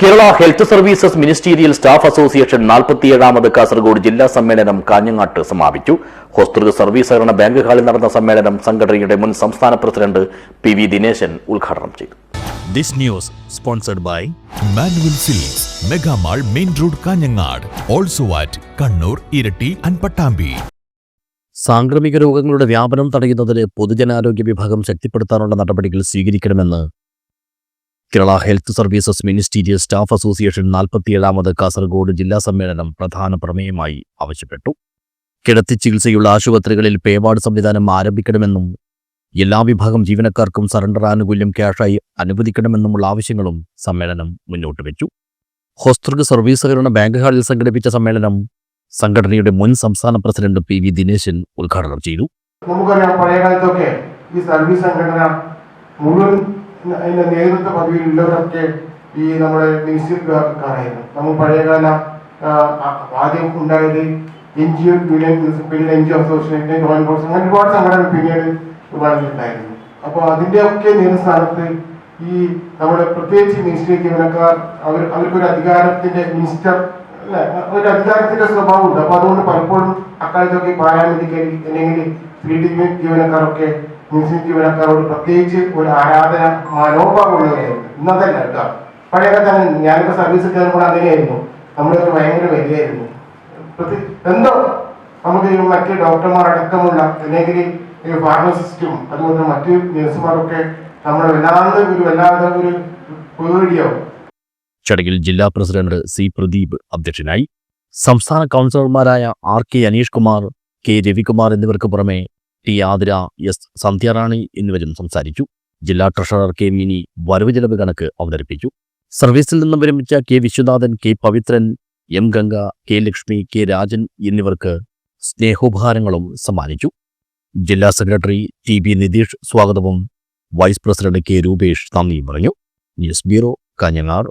Kerala health services ministerial staff association നാൽപ്പത്തിയേഴാമത് Kasaragod ജില്ലാ സമ്മേളനം കാഞ്ഞങ്ങാട്ട് സമാപിച്ചു. ഹോസ്തൃ സർവീസ് സഹകരണ ബാങ്ക് ഹാളിൽ നടന്ന സമ്മേളനം സംഘടനയുടെ മുൻ സംസ്ഥാന പ്രസിഡന്റ് പി വി ദിനേശൻ ഉദ്ഘാടനം ചെയ്തു. This news sponsored by Manuel silks megamall main road Kanhangad also at Kannur Iritty and Pattambi സാംക്രമിക രോഗങ്ങളുടെ വ്യാപനം തടയുന്നതിന് പൊതുജനാരോഗ്യ വിഭാഗം ശക്തിപ്പെടുത്താനുള്ള നടപടികൾ സ്വീകരിക്കണമെന്ന് Kerala health services ministerial staff association നാൽപ്പത്തിയേഴാമത് Kasaragod ജില്ലാ സമ്മേളനം പ്രധാന പ്രമേയമായി ആവശ്യപ്പെട്ടു. കിടത്തി ചികിത്സയുള്ള ആശുപത്രികളിൽ പേവാർഡ് സംവിധാനം ആരംഭിക്കണമെന്നും എല്ലാ വിഭാഗം ജീവനക്കാർക്കും സറണ്ടർ ആനുകൂല്യം ക്യാഷായി അനുവദിക്കണമെന്നുമുള്ള ആവശ്യങ്ങളും സമ്മേളനം മുന്നോട്ട് വെച്ചു. ഹോസ്തൃക സർവീസ് സഹകരണ ബാങ്ക് ഹാളിൽ സംഘടിപ്പിച്ച സമ്മേളനം സംഘടനയുടെ മുൻ സംസ്ഥാന പ്രസിഡന്റ് പി വി ദിനേശൻ ഉദ്ഘാടനം ചെയ്തു. നമുക്കറിയാം പഴയ ഈ സർവീസ് സംഘടന മുഴുവൻ അതിന്റെ നേതൃത്വ പദവിയിലുള്ളവരൊക്കെ ഈ നമ്മുടെ മ്യൂസിയക്കാരായിരുന്നു നമ്മൾ പഴയകാല ആദ്യം ഉണ്ടായത് എൻ ജി ഒ പിന്നീട് N G O association join boards അങ്ങനെ ഒരുപാട് സംഘടനകൾ പിന്നീട് വളർന്നിട്ടുണ്ടായിരുന്നു അപ്പോൾ അതിന്റെ ഒക്കെ നേതൃസ്ഥാനത്ത് ഈ നമ്മുടെ പ്രത്യേകിച്ച് മിനിസ്റ്റർ ജീവനക്കാർ അവർ അവർക്കൊരു അധികാരത്തിന്റെ മിനിസ്റ്റർ ഒരു അധികാരത്തിന്റെ സ്വഭാവമുണ്ട്. അപ്പൊ അതുകൊണ്ട് പലപ്പോഴും അക്കാലത്തൊക്കെ പാരാമെഡിക്കൽ അല്ലെങ്കിൽ ജീവനക്കാരൊക്കെ മുസ്ലിം ജീവനക്കാരോട് പ്രത്യേകിച്ച് ഒരു ആരാധന മനോഭാവമുള്ളവരായിരുന്നു. ഇന്നതല്ല കേട്ടോ. പഴയൊക്കെ തന്നെ ഞാനൊക്കെ സർവീസ് കയറുമ്പോൾ അങ്ങനെയായിരുന്നു. നമ്മളൊക്കെ ഭയങ്കര വലിയായിരുന്നു. എന്തോ നമുക്ക് മറ്റ് ഡോക്ടർമാർ അടക്കമുള്ള അല്ലെങ്കിൽ ഈ ഫാർമസിസ്റ്റും അതുപോലെ മറ്റു നഴ്സുമാരൊക്കെ നമ്മളെ വല്ലാതെ ഒരു വല്ലാതെ ഒരു പേടിയാവും. ചടങ്ങിൽ ജില്ലാ പ്രസിഡന്റ് സി പ്രദീപ് അധ്യക്ഷനായി. സംസ്ഥാന കൗൺസിലർമാരായ R K Aneesh Kumar K Ravikumar എന്നിവർക്ക് പുറമെ ടി ആതിര എസ് സന്ധ്യാറാണി എന്നിവരും സംസാരിച്ചു. ജില്ലാ ട്രഷറർ കെ മീനി വരവ് ചെലവ് കണക്ക് അവതരിപ്പിച്ചു. സർവീസിൽ നിന്നും വിരമിച്ച K Viswanathan K Pavithran M Ganga K Lakshmi K Rajan എന്നിവർക്ക് സ്നേഹോപഹാരങ്ങളും സമ്മാനിച്ചു. ജില്ലാ സെക്രട്ടറി ടി ബി നിതീഷ് സ്വാഗതവും വൈസ് പ്രസിഡന്റ് കെ രൂപേഷ് നന്ദിയും പറഞ്ഞു. News bureau Kanhangad.